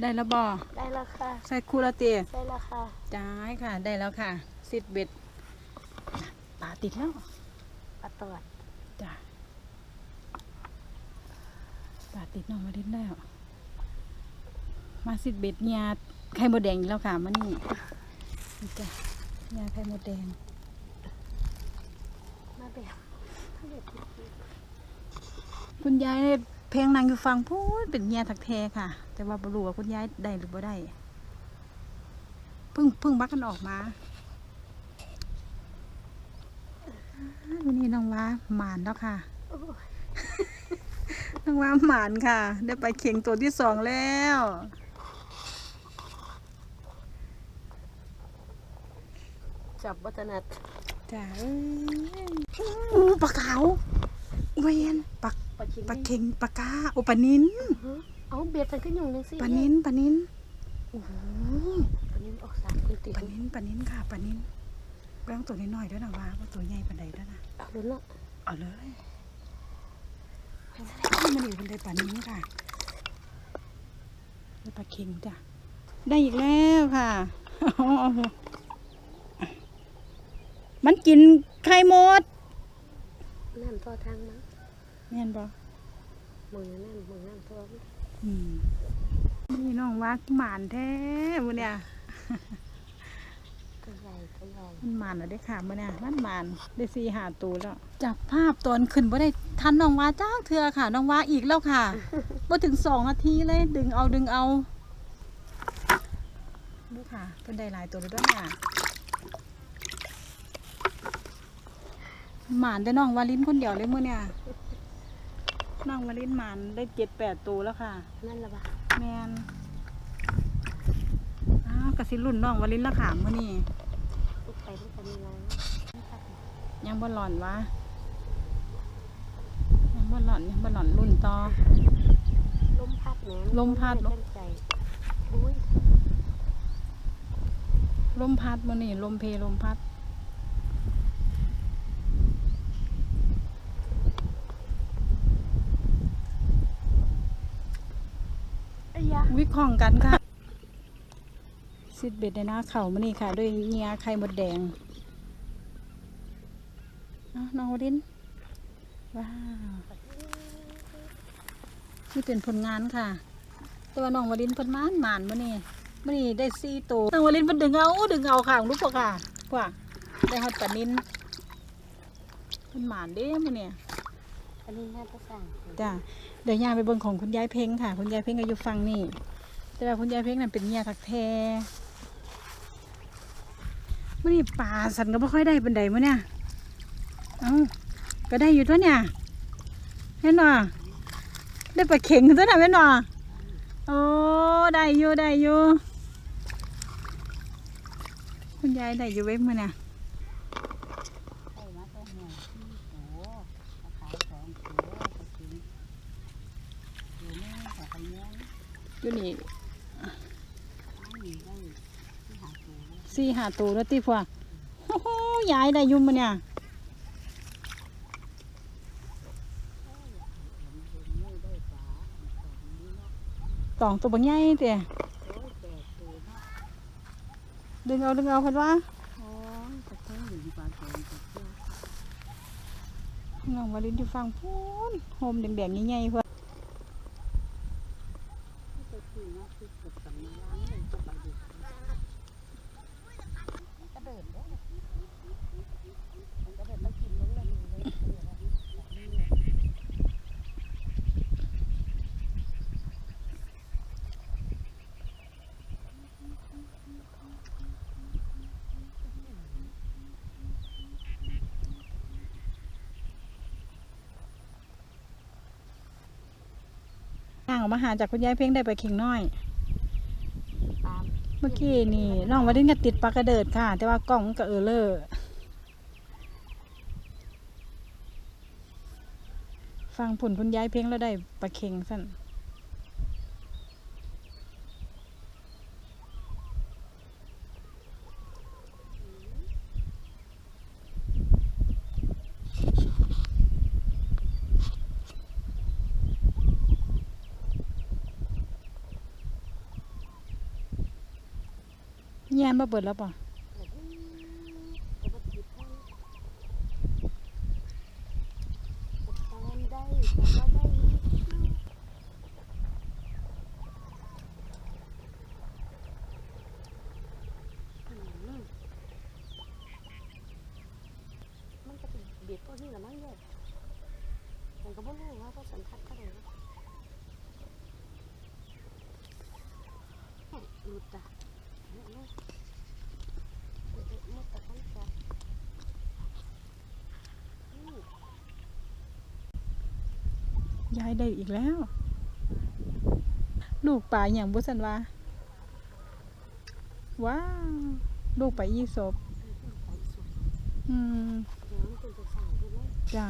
ได้แล้วบ่ได้แล้วค่ะ ใส่คูละเตียได้แล้วค่ะจ้ายค่ะ ได้แล้วค่ะสิบเบ็ดปลาติดแล้วปลาตอดจ้ะปลาติดน้องมาดินแล้ว มาสิบเบ็ดยาไข่มดแดงอีกแล้วค่ะมานี่นี่จ้ะยาไข่มดแดงมาแบบถ้าเด็ดจริงคุณยาย เนี่ยเพลงนางอยู่ฟังพูดเป็นเงียทักแท้ค่ะ แต่ว่าบ่รู้ว่าคุณยายได้หรือบ่ได้เพิ่งเพิ่งบักกันออกมาอ้าววันนี้น้องว่าหมานแล้วค่ะๆโอ้ยน้องว่าหมานค่ะ ได้ไปเข่งตัวที่สองแล้วจับวัฒนัดจ้าเอ้ยอู้ปลาขาวเวียนปลา ปลาชิงปลาเข่งปลากาโอปลานินเอาเบียดกันขึ้นอยู่นึงสิปลานินปลานินโอ้โหปลานินออกสามคนติดปลานินปลานินค่ะปลานินเรื่องตัวน้อยๆด้วยนะว่าว่าตัวใหญ่ปานใดด้วยนะเอาลุ้นละเอาเลยมันอยู่บนไดปลานินค่ะได้ปลาเค็งจ้ะได้อีกแล้วค่ะมันกินไข่มดนั่นตัวทางมั้ง แม่นบ่มือนั่นมือนั่นตัวมันอืมนี่น้องว่าหมานแท้มื้อเนี่ยตัวใหญ่ตัวใหญ่มันหมานแล้วได้อค่ะมื้อเนี่ยมันหมานได้สี่หาตัวแล้ว จับภาพตอนขึ้นบ่ได้ทันน้องว่าจ้างเทือค่ะ น้องว่าอีกแล้วค่ะบ่ถึงสองนาทีเลย ดึงเอาดึงเอาดูค่ะเพิ่นได้หลายตัวเลยด้วยค่ะหมานได้น้องวาลินคนเดียวเลยมื้อเนี่ย น้องวาลินหมานได้เจ็ดแปดตัวแล้วค่ะ นั่นละบะแมนอ้าวกระสิรุ่นน้องวาลินละขามมื้อนี้ลูกไปลูกไปมีอะไรยังบ่หล่อนวะยังบ่หล่อนยังบ่หล่อนรุ่นต่อ ลมพัดแหนลมพัดตั้งใจอุ้ย ลมพัดมื้อนี้ลมเพลมพัด ไอ้ยะ วิเคราะห์กันค่ะสิดเบ็ดในหน้าเขามื้อนี้ค่ะ ด้วยเงียไข่มดแดงน้องวาลินว้าวนี่เป็นผลงานค่ะ แต่ว่าน้องวลินเพิ่นมานหมานมื้อนี้มื้อนี้ได้สี่ตัวน้องวลินเพิ่นดึงเอาดึงเอาค่ะรู้ปะค่ะกว่าได้ฮอดปลานินเพิ่นหมานเด้มื้อนี้ อันนี้น่าจะสั่งจ้ะเดี๋ยวย่าไปเบิ่งของคุณยายเพ็งค่ะ คุณยายเพ็งก็อยู่ฟังนี่แต่ว่าคุณยายเพ็งนั่นเป็นเมียทักแท้มื้อนี้ปลาสันก็บ่ค่อยได้เปานใดมื้อเนี่ยเอ้าก็ได้อยู่ตัวเนี่ยเห็นบ่ได้ปลาเข็งตัวน่ะแม่นบ่โอ้ได้อยู่ได้อยู่คุณยายได้อยู่เว้ยมื้อเนี่ย ใส่มาตัวหนึ่งโอ้ขายสองตัวก็กินอยู่นี่แต่ไปเนี้ย อยู่นี่สี่หาตัวแล้วติพวกโอ้โหยายได้ยุ่มมันเนี่ยสองตัวบางใหญ่เตี่ยดึงเอาดึงเอาเพันว่าโอ้ยจะเท่อยู่ปลาน้องวาลินอยู่ฟังพูนโฮมแดงๆใหญ่ๆเพื่อน จะขี่มาคือเก็บกับมาล้างเลยจะไปดูกระเดิดได้มันกระเดิดมากินลงเลยเลย ห่างออกมาหาจากคุณยายเพ่งได้ไปเข่งน้อยตามเมื่อกี้นี่น้องวาลินก็ติดปลากระเดิดค่ะ แต่ว่ากล้องก็เออเลอร์ฟังผลคุณยายเพ่งแล้วได้ปลาเข่งสั่น แย่มาเบิดแล้วป่ะมันก็เป็นเบียดพวกนี้ละมั้งเด้อผมก็บ่รู้ว่าเขาสัมผัสเท่าไหร่นะเฮ้ยหลุดอะเนี่ยเนี่ย เอ๊ะเอ๊ะมุดตะกันจ้ะอืม ยายได้อีกแล้ว ลูกป่าอย่างบุษันวาว้าว ลูกป่ายี่ศพไปสุดอืมจ้า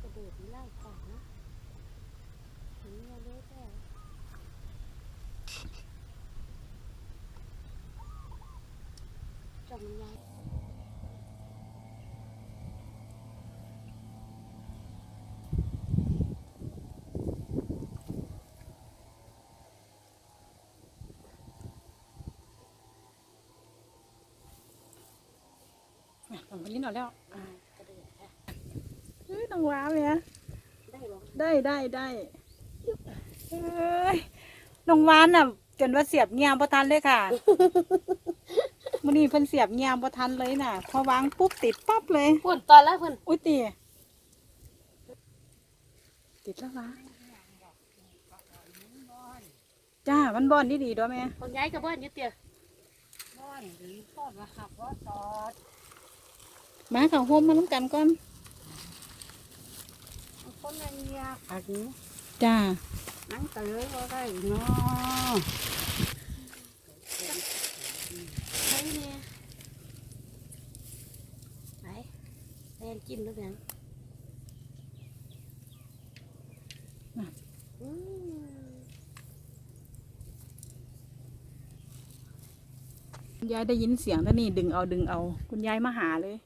กระโดดนี่ไล่ก่อนนะเห็นเนี่ยเล็กแค่ จอมมันยายผมวันนี้หน่อยแล้วอ่ากระโดดค่ะเฮ้ยน้องว้าวเนี่ยได้หรอได้ได้ได้เอ้ยน้องวานน่ะจนว่าเสียบเงียบพอทันเลยค่ะ มื่อนี้เพิ่นเสียบเงียบพอทันเลยน่ะ พอวางปุ๊บติดปั๊บเลยพูดตอนแรกเพิ่นอุ้ยตีติดแล้ววะจ้า มันบอนดีดีๆด้วยแม่คนย้ายกับบ้านอยึดเตียบ้านหรือพ่อมาขับว่าตอดมาเขาโฮมมาน้ำกันก่อนมันคนละเงียขันจ้า นั่งเตยว่าได้เนาะ ใช่เนี่ยไหนแอน กินแล้วยังอืมคุณยายได้ยินเสียงท่านี่ดึงเอาดึงเอา คุณยายมาหาเลย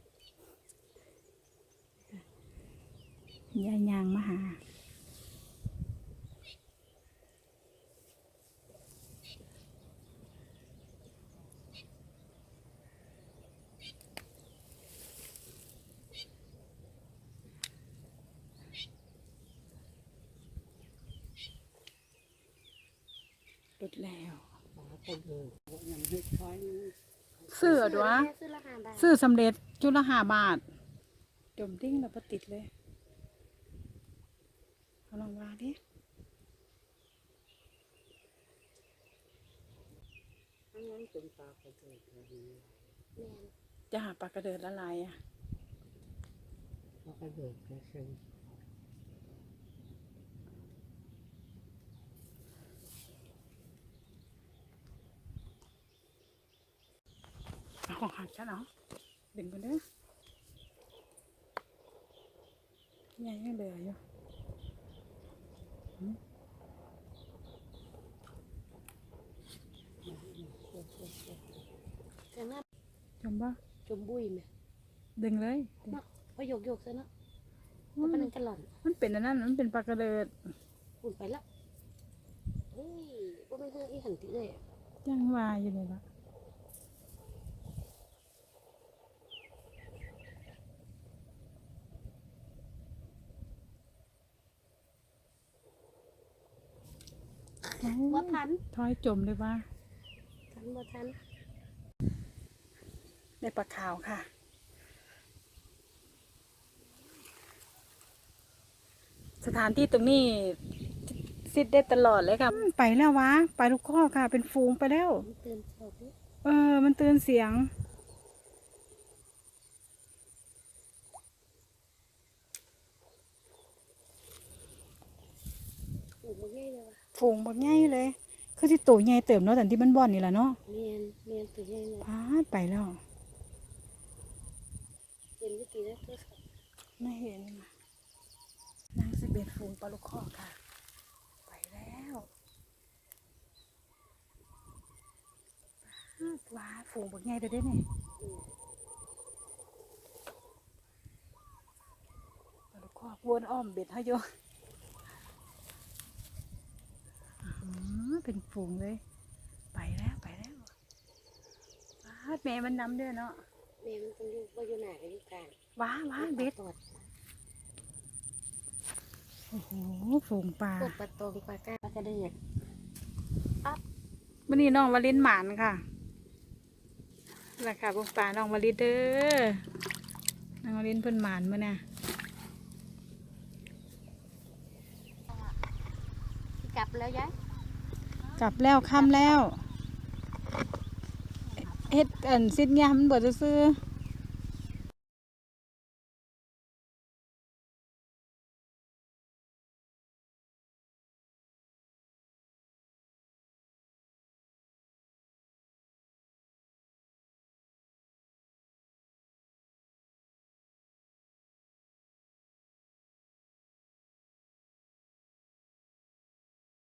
คุณยายยางมาหา หลุดแล้วปากก็เดินอย่างเฮ็ดช้อยนี่เสื้อดวะซื้อละห้าบาทซื้อสำเร็จจุละห้าบาท จมดิ้งแล้วพอติดเลยเอาลองวางดิทั้งนั้นเป็นปากก็เดินเลยแม่นจ้าปลากระเดิดละลายอะปากก็เดินไปซึ่งเอา ของหักฉันเอาดึงไปเด้อยังยังเหลืออยู่แต่หน้าจมบ่จมบุยไหมดึงเลยพอโยกโยกซะเนาะเพราะมัมันนนั่นกระหล่อนมันเป็นอันนั้นมันเป็นปลากระเดิดหุ่นไปละเฮ้ยว่ามันคืออีหันติเลยยังว่าอยู่นี่ละโอ้ ว่าทันถอยจมเลยว่าทันว่าทันได้ปลาขาวค่ะ สถานที่ตรงนี้ซิดได้ตลอดเลยค่ะ ไปแล้ววะ ไปทุกข้อค่ะ เป็นฟูงไปแล้วมันเตือนเสาดิเออ มันเตือนเสียงโอ้โหง่ายเลย ว่ะฟูงบักใหญ่เลย คือที่ตัวใหญ่เติมเนาะแต่ที่มันบ่อนนี่แหละเนาะเมียนเมียนตัวง่ายเลยพาดไปแล้วเย็นที่กี่นะเพื่อสับไม่เห็นนะนางสิเบ็ดฟูงปลาลูกคอค่ะ ไปแล้วพาดว้าฟูงบักใหญ่เลยเด้เนี่ยอืมวนอ้อมเบ็ดเฮาอยู่อ๋อ เป็นฝูงเลย ไปแล้วไปแล้วว้าแม่มันนำเด้อเนาะแม่มันต้องอยู่ว่าอยู่หน้ากับอยู่กลางว้าว้าเบ็ดตอดโอ้โหฝูงปลาพวกปลาตองปลากล้าปลากระเดือกวันนี้น้องวลินหมานค่ะราคาพวกปลาน้องวลินเด้อน้องวลินเพิ่นหมานมื้อน่ะที่กลับแล้วยาย กลับแล้วค่ำแล้วเฮ็ดเอิ้นซิดยามมันเบิดซื้อ